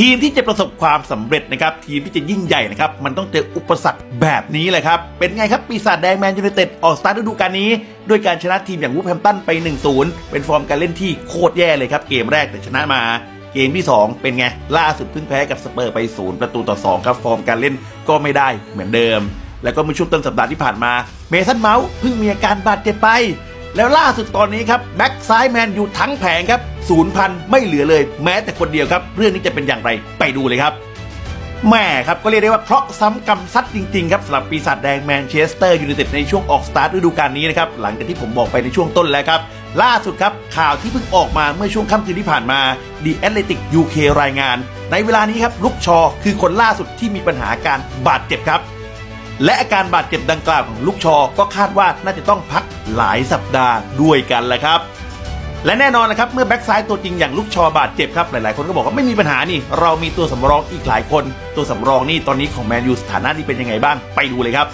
ทีมที่จะประสบความสำเร็จนะครับ ทีมที่จะยิ่งใหญ่นะครับ มันต้องเจออุปสรรคแบบนี้แหละครับ เป็นไงครับ ปีศาจแดงแมนยูไนเต็ดออกสตาร์ทฤดูกาลนี้ ด้วยการชนะทีมอย่างวูฟแฮมตันไป 1-0 เป็นฟอร์มการเล่นที่โคตรแย่เลยครับ เกมแรกแต่ชนะมาเกมที่ 2 เป็นไง ล่าสุดเพิ่งแพ้กับสเปอร์ไป 0 ประตูต่อ 2 ครับ ฟอร์มการเล่นก็ไม่ได้เหมือนเดิม แล้วก็เมื่อช่วงต้นสัปดาห์ที่ผ่านมาเมสันเมาส์เพิ่งมีอาการบาดเจ็บไป แล้วล่าสุดตอนนี้ครับแบ็กซ้ายแมนอยู่ทั้งแผงครับศูนย์พันไม่เหลือเลย แม้แต่คนเดียวครับ เรื่องนี้จะเป็นอย่างไรไปดูเลยครับแม่ครับก็เรียกได้ว่าเคราะห์ซ้ำกรรมซัดจริงๆครับสำหรับปีศาจแดงแมนเชสเตอร์ยูไนเต็ดในช่วงออกสตาร์ทฤดูกาลนี้นะครับหลังจากที่ผมบอกไปในช่วงต้นแล้วครับ ล่าสุดครับข่าวที่เพิ่งออกมาเมื่อช่วงค่ำคืนที่ผ่านมา The Athletic UK รายงาน ในเวลานี้ครับลุกชอคือคนล่าสุดที่มีปัญหาการบาดเจ็บครับ และอาการบาดเจ็บดังกล่าวของลูกชอ ก็คาดว่าน่าจะต้องพักหลายสัปดาห์ด้วยกันแหละครับ และแน่นอนนะครับ เมื่อแบ็กซ้ายตัวจริงอย่างลูกชอบาดเจ็บครับ หลายๆ คนก็บอกว่าไม่มีปัญหานี่ เรามีตัวสำรองอีกหลายคน ตัวสำรองนี่ตอนนี้ของแมนยูสถานะนี่เป็นยังไงบ้างไปดูเลยครับ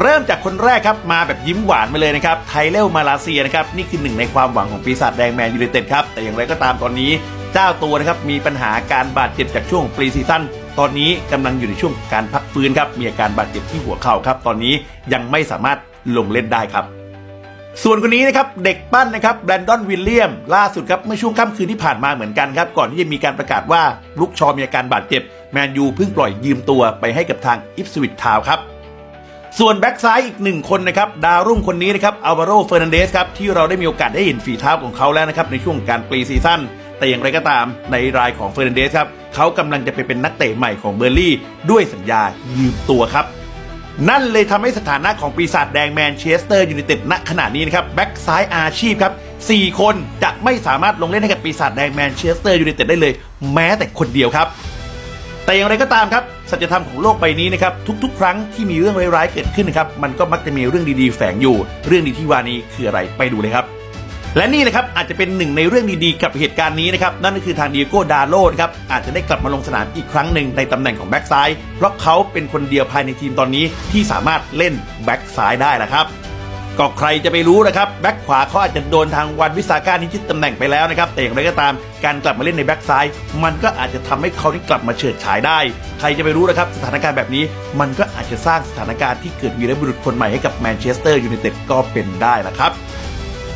เริ่มจากคนแรกครับ มาแบบยิ้มหวานมาเลยนะครับ ไทเลลมาลาเซียนะครับ นี่คือหนึ่งในความหวังของปีศาจแดงแมนยูไนเต็ดครับ แต่อย่างไรก็ตามตอนนี้ เจ้าตัวนะครับ มีปัญหาการบาดเจ็บจากช่วงปรีซีซั่น ตอนนี้กำลังอยู่ในช่วงการพักฟื้นครับ มีอาการบาดเจ็บที่หัวเข่าครับ ตอนนี้ยังไม่สามารถลงเล่นได้ครับส่วนคนนี้นะครับเด็กปั้นนะครับแบรนดอนวิลเลียม ล่าสุดครับเมื่อช่วงค่ำคืนที่ผ่านมาเหมือนกันครับ ก่อนที่จะมีการประกาศว่าลุกชอมีอาการบาดเจ็บ แมนยูเพิ่งปล่อยยืมตัวไปให้กับทางอิฟสวิตทาวครับ ส่วนแบ็กซ้ายอีกหนึ่งคนนะครับ ดาวรุ่งคนนี้นะครับอัลวาโรเฟอร์นันเดสครับ ที่เราได้มีโอกาสได้เห็นฝีเท้าของเขาแล้วนะครับ ในช่วงการปรีซีซั่นแต่อย่างไรก็ตามในรายของเฟอร์นันเดสครับ เขากำลังจะไปเป็นนักเตะใหม่ของเบอร์ลี่ด้วยสัญญายืมตัวครับ นั่นเลยทำให้สถานะของปีศาจแดงแมนเชสเตอร์ยูไนเต็ดณขณะนี้นะครับแบ็กซ้ายอาชีพครับ 4 คนจะไม่สามารถลงเล่นให้กับปีศาจแดงแมนเชสเตอร์ยูไนเต็ดได้เลย แม้แต่คนเดียวครับ แต่อย่างไรก็ตามครับสัจธรรมของโลกใบนี้นะครับทุกๆ ครั้งที่มีเรื่องร้ายๆเกิดขึ้นนะครับมันก็มักจะมีเรื่องดีๆแฝงอยู่ เรื่องดีที่ว่านี้คืออะไรไปดูเลยครับ และนี่นะครับอาจจะเป็นหนึ่งในเรื่องดีๆกับเหตุการณ์นี้นะครับนั่นก็คือทางดิโก้ดาโลครับอาจจะได้กลับมาลงสนามอีกครั้งหนึ่งในตำแหน่งของแบ็กซ้ายเพราะเขาเป็นคนเดียวภายในทีมตอนนี้ที่สามารถเล่นแบ็กซ้ายได้แหละครับก็ใครจะไปรู้นะครับแบ็กขวาเขาอาจจะโดนทางวันวิสาการนิชิตตำแหน่งไปแล้วนะครับแต่อย่างไรก็ตามการกลับมาเล่นในแบ็กซ้ายมันก็อาจจะทำให้เขาได้กลับมาเฉิดฉายได้ ใครจะไปรู้นะครับสถานการณ์แบบนี้ มันก็อาจจะสร้างสถานการณ์ที่เกิดวีรบุรุษคนใหม่ให้กับแมนเชสเตอร์ยูไนเต็ดก็เป็นได้ละครับ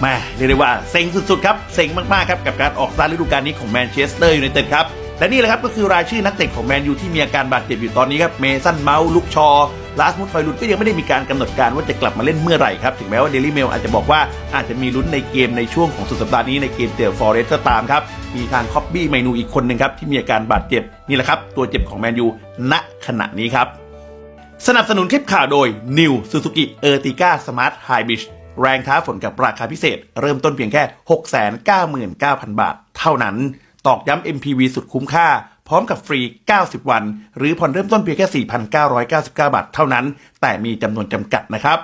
แม่เรียกได้ว่าเซ็งสุดๆครับเซ็งมากๆครับกับการออกสตาร์ฤดูกาลนี้ของแมนเชสเตอร์ยูไนเต็ดครับและนี่แหละครับก็คือรายชื่อนักเตะของแมนยูที่มีอาการบาดเจ็บอยู่ตอนนี้ครับเมสันเมาส์ลุกชอลาสมุดไฟลุนก็ยังไม่ได้มีการกำหนดการว่าจะกลับมาเล่นเมื่อไหร่ครับ ถึงแม้ว่าเดลี่เมลอาจจะบอกว่าอาจจะมีลุ้นในเกมในช่วงของสุดสัปดาห์นี้ในเกมเจอฟอร์เรสต์ก็ตามครับ มีทางคอบบี้เมนูอีกคนหนึ่งครับ ที่มีอาการบาดเจ็บ นี่แหละครับ ตัวเจ็บของแมนยูณขณะนี้ครับ สนับสนุนคลิปข่าวโดย New Suzuki Ertiga Smart Hybrid แรงท้าฝนกับราคาพิเศษ เริ่มต้นเพียงแค่ 699,000 บาท เท่านั้น ตอกย้ำ MPV สุดคุ้มค่า พร้อมกับฟรี 90 วัน หรือผ่อนเริ่มต้นเพียงแค่ 4,999 บาท เท่านั้น แต่มีจำนวนจำกัดนะครับ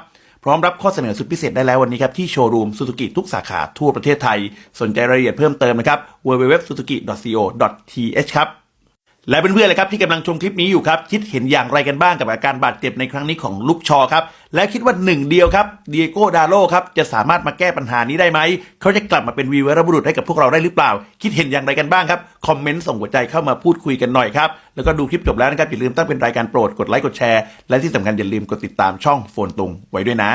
พร้อมรับข้อเสนอสุดพิเศษได้แล้ววันนี้ครับ ที่โชว์รูมซูซูกิทุกสาขาทั่วประเทศไทย สนใจรายละเอียดเพิ่มเติมนะครับ www.suzuki.co.th ครับ และเพื่อนๆเลยครับที่กำลังชมคลิปนี้อยู่ครับ คิดเห็นอย่างไรกันบ้างกับอาการบาดเจ็บในครั้งนี้ของลูกชอครับ และคิดว่าหนึ่งเดียวครับเดียโก้ดาโลครับจะสามารถมาแก้ปัญหานี้ได้ไหม เขาจะกลับมาเป็นวีเวรบุรุษให้กับพวกเราได้หรือเปล่า คิดเห็นอย่างไรกันบ้างครับ คอมเมนต์ส่งหัวใจเข้ามาพูดคุยกันหน่อยครับ แล้วก็ดูคลิปจบแล้วนะครับอย่าลืมตั้งเป็นรายการโปรดกดไลค์กดแชร์และที่สำคัญอย่าลืมกดติดตามช่องโฟนตุงไว้ด้วยนะ